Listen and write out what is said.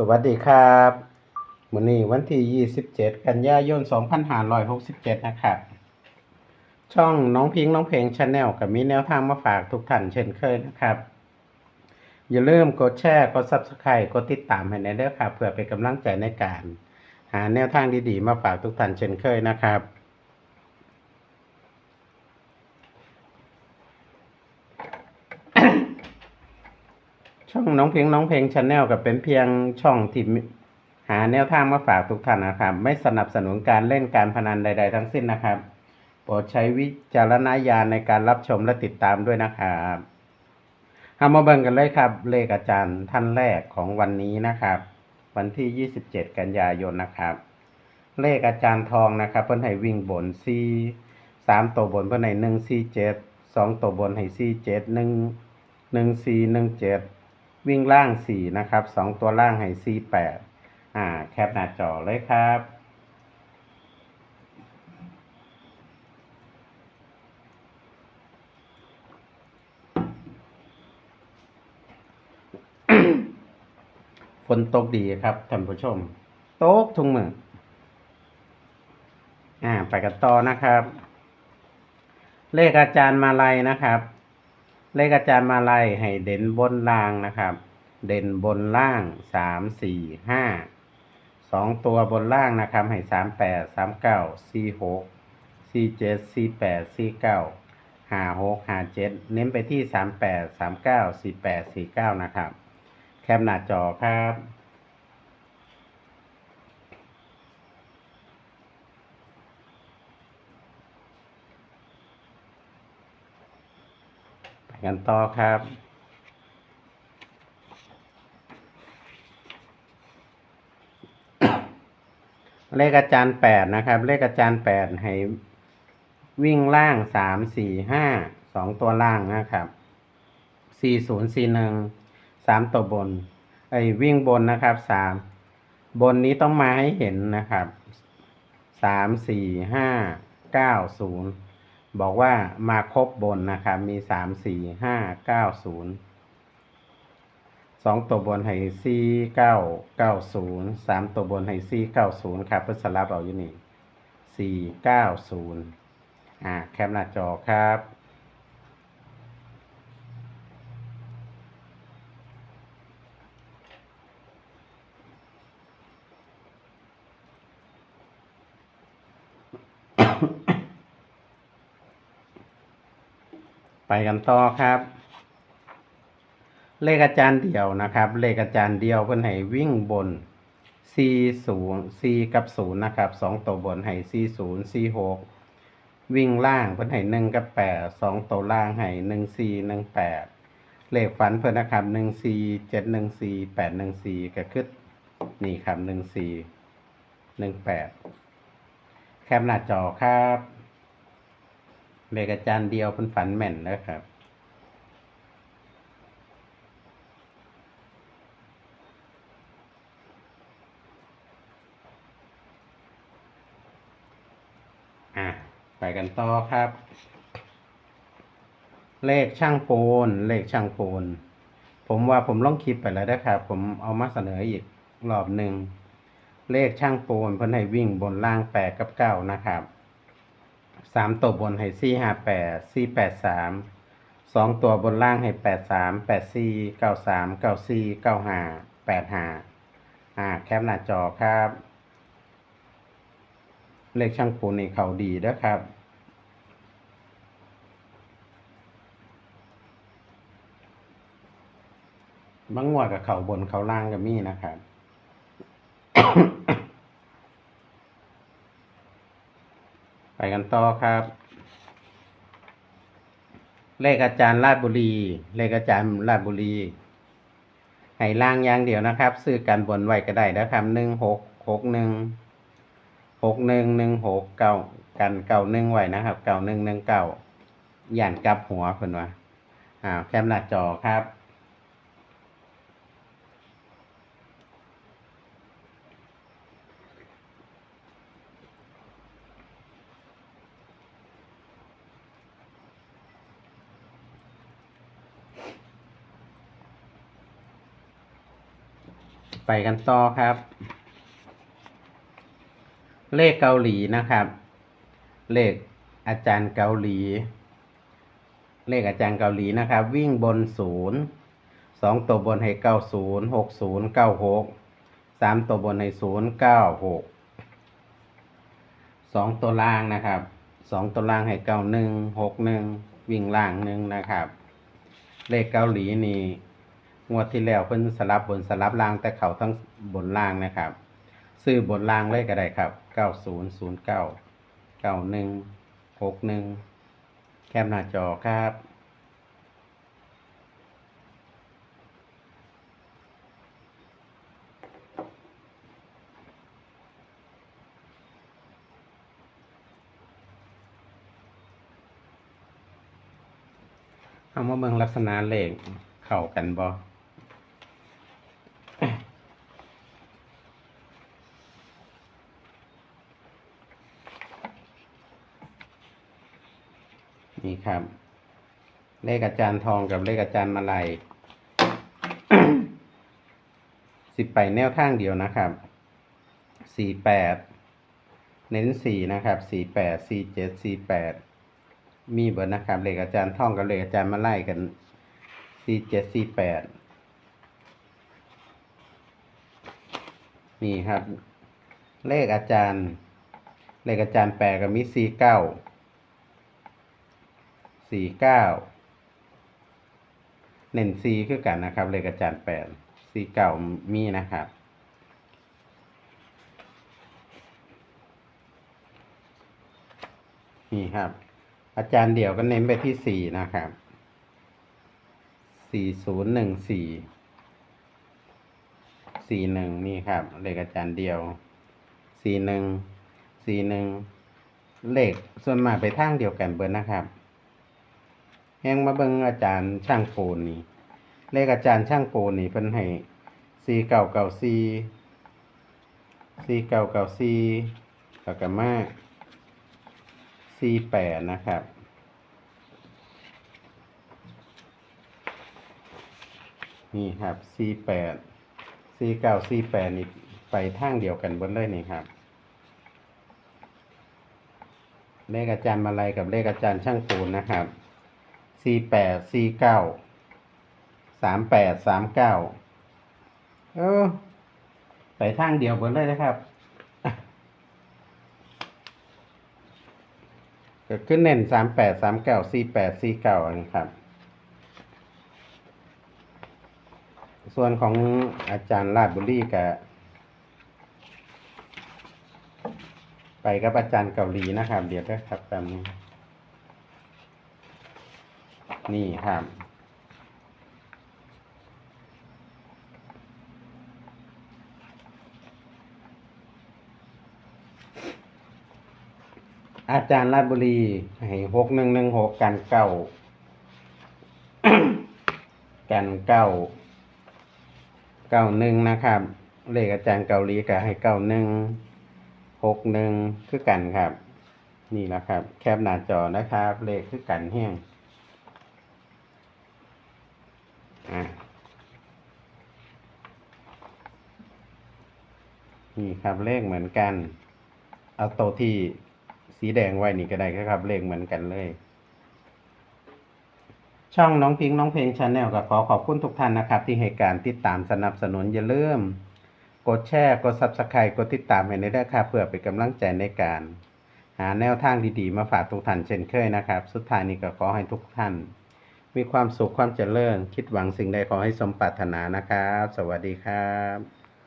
สวัสดีครับวันนี้วันที่ 27 กันยายน 2567 นะครับ ช่องน้องพิงค์น้องเพลงชาแนลกับมีแนวทางมาฝากทุกท่านเช่นเคยนะครับ อย่าลืมกดแชร์ กด Subscribe กดติดตามให้ในเด้อครับเพื่อเป็นกำลังใจในการ หาแนวทางดีๆ มาฝากทุกท่านเช่นเคยนะครับ ช่องน้องเพลงน้องเพลงชาแนลกับเป็นเพียงช่องที่หาแนวทางมาฝากทุกท่านนะครับ ไม่สนับสนุนการเล่นการพนันใด ๆ ทั้งสิ้นนะครับ โปรดใช้วิจารณญาณในการรับชมและติดตามด้วยนะครับเอามาเบิ่งกันเลยครับ เลขอาจารย์ท่านแรกของวันนี้นะครับ วันที่ 27 กันยายนนะครับ เลขอาจารย์ทองนะครับ เพิ่นให้วิ่งบนซีสามตัวบนเพิ่นให้หนึ่งซีเจ็ดสองตัวบนให้ซีเจ็ดหนึ่งหนึ่งซีหนึ่งเจ็ด วิ่งล่างสี่นะครับสองตัวล่างให้ซีแปดอ่า แคปหน้าจอเลยครับ ฝนตกดีครับท่านผู้ชม ตกทุกมืออ่า ไปกันต่อนะครับ เลขอาจารย์มาลัยนะครับ เลขอาจารย์มาลัยให้เด่นบนล่างนะครับ เด่นบนล่างสามสี่ห้าสองตัวบนล่างนะครับ ให้สามแปดสามเก้าสี่หกสี่เจ็ดสี่แปดสี่เก้าห้าหกห้าเจ็ดเน้นไปที่สามแปดสามเก้าสี่แปดสี่เก้านะครับ แคปหน้าจอครับ กันต่อครับเลขอาจารย์แปดนะครับ เลขอาจารย์แปดให้วิ่งล่างสามสี่ห้าสองตัวล่างนะครับสี่ศูนย์สี่หนึ่งสามตัวบนไอ้วิ่งบนนะครับสามบนนี้ต้องมาให้เห็นนะครับสามสี่ห้าเก้าศูนย์ บอกว่ามาครบบนนะครับมีสามสี่ห้าเก้าศูนย์สองตัวบนให้สี่เก้าเก้าศูนย์สามตัวบนให้สี่เก้าศูนย์ครับเพื่อสลับเอาอยู่นี่สี่เก้าศูนย์อ่าแคปหน้าจอครับ ไปกันต่อครับ เลขอาจารย์เดี่ยวนะครับ เลขอาจารย์เดียวเพิ่นให้วิ่งบน C ศูนย์ C กับศูนย์นะครับสองตัวบนให้ C ศูนย์ C หกวิ่งล่างเพิ่นให้หนึ่งกับแปดสองตัวล่างให้หนึ่ง C หนึ่งแปดเลขฝันเพิ่นนะครับหนึ่ง C เจ็ดหนึ่ง C แปดหนึ่ง C ก็คือนี่ครับหนึ่ง C หนึ่งแปดแคปหน้าจอครับ เลขอาจารย์เดียวเพิ่นฝันแม่นนะครับ อะ ไปกันต่อครับ เลขช่างปูน เลขช่างปูน ผมว่าผมลองคลิปไปแล้วนะครับ ผมเอามาเสนออีกรอบหนึ่ง เลขช่างปูนเพิ่นให้วิ่งบนล่างแปดกับเก้านะครับ สามตัวบนให้สี่ห้าแปดสี่แปดสามสองตัวบนล่างให้แปดสามแปดสี่เก้าสามเก้าสี่เก้าห้าแปดห้าอ่าแคปหน้าจอครับ เลขช่างปูนนี่เขาดีนะครับบางงวดกับเขาบนเขาล่างก็มีนะครับ ไปกันต่อครับ เลขอาจารย์ราชบุรี เลขอาจารย์ราชบุรีให้ล่างอย่างเดียวนะครับ ซื้อกันบนไว้ก็ได้นะครับหนึ่งหกหกหนึ่งหกหนึ่งหนึ่งหกเก้ากันเก้าหนึ่งไว้นะครับเก้าหนึ่งหนึ่งเก้าย่านกลับหัวเพิ่นว่าอ่าวแคมหน้าจอครับ ไปกันต่อครับ เลขเกาหลีนะครับ เลขอาจารย์เกาหลี เลขอาจารย์เกาหลีนะครับ วิ่งบนศูนย์สองตัวบนให้เก้าศูนย์หกศูนย์เก้าหกสามตัวบนให้ศูนย์เก้าหกสองตัวล่างนะครับสองตัวล่างให้เก้าหนึ่งหกหนึ่งวิ่งล่างหนึ่งนะครับ เลขเกาหลีนี่ งวดที่แล้วเพิ่นสลับบนสลับล่างแต่เขาทั้งบนล่างนะครับ ซื้อบนล่างเลยก็ได้ครับเก้าศูนย์ศูนย์เก้าเก้าหนึ่งหกหนึ่งแคปหน้าจอครับเอามาเบิ่งลักษณะเลขเข้ากันบ่ นี่ครับ เลขอาจารย์ทองกับเลขอาจารย์มาลัยสิบไปแนวทางเดียวนะครับสี่แปดเน้นสี่นะครับสี่แปดสี่เจ็ดสี่แปดมีเบิดนะครับเลขอาจารย์ท่องกับเลขอาจารย์มาไล่กันสี่เจ็ดสี่แปดนี่ครับ เลขอาจารย์ เลขอาจารย์แปลกับมีสี่เก้า สี่เก้าเน้นสีคือกันนะครับเลขอาจารย์แปดสี่เก้ามีนะครับ นี่ครับ อาจารย์เดี่ยวก็เน้นไปที่สี่นะครับสี่ศูนย์หนึ่งสี่สี่หนึ่งนี่ครับ เลขอาจารย์เดียวสี่หนึ่งสี่หนึ่งเลขส่วนมากไปทางเดียวกันเบิดนะครับ แห้งมาเบิ่งอาจารย์ช่างปูนนี่ เลขอาจารย์ช่างปูนนี่เพิ่นให้สี่เก้าเก้าสี่สี่เก้าเก้าสี่แล้วก็มาสี่แปดนะครับนี่ครับสี่แปดสี่เก้าสี่แปดนี่ไปทางเดียวกันบนเลยนี่ครับ เลขอาจารย์มาลัยกับเลขอาจารย์ช่างปูนนะครับ สี่แปดสี่เก้าสามแปดสามเก้าเออไปทางเดียวเบนเลยนะครับก็ขึ้นเน้นสามแปดสามเก้าสี่แปดสี่เก้านะครับ ส่วนของอาจารย์ลาดบุรีกับไปกับอาจารย์เกาหลีนะครับ เดี๋ยวด้วยครับแป๊บนึง นี่ครับ อาจารย์ราชบุรีให้หกหนึ่งหนึ่งหกกันเก้ากันเก้าเก้าหนึ่งนะครับ เลขอาจารย์เกาหลีก็ให้เก้าหนึ่งหกหนึ่งคือกันครับ นี่แหละครับ แคปหน้าจอนะครับ เลขคือกันแห้ง อะนี่ครับเลขเหมือนกัน เอาโตวที่สีแดงไว้นี่ก็ได้ครับ เลขเหมือนกันเลย ช่องน้องพิงค์น้องเพลงชาแนลก็ขอขอบคุณทุกท่านนะครับ ที่ให้การติดตามสนับสนุนอย่าลืมกดแชร์กด Subscribe กดติดตามให้ในด้ครับเพื่อเป็นกำลังใจในการ หาแนวทางดีๆ มาฝากทุกท่านเช่นเคยนะครับ สุดท้ายนี้ก็ขอให้ทุกท่าน มีความสุขความเจริญ คิดหวังสิ่งใดขอให้สมปรารถนานะครับ สวัสดีครับ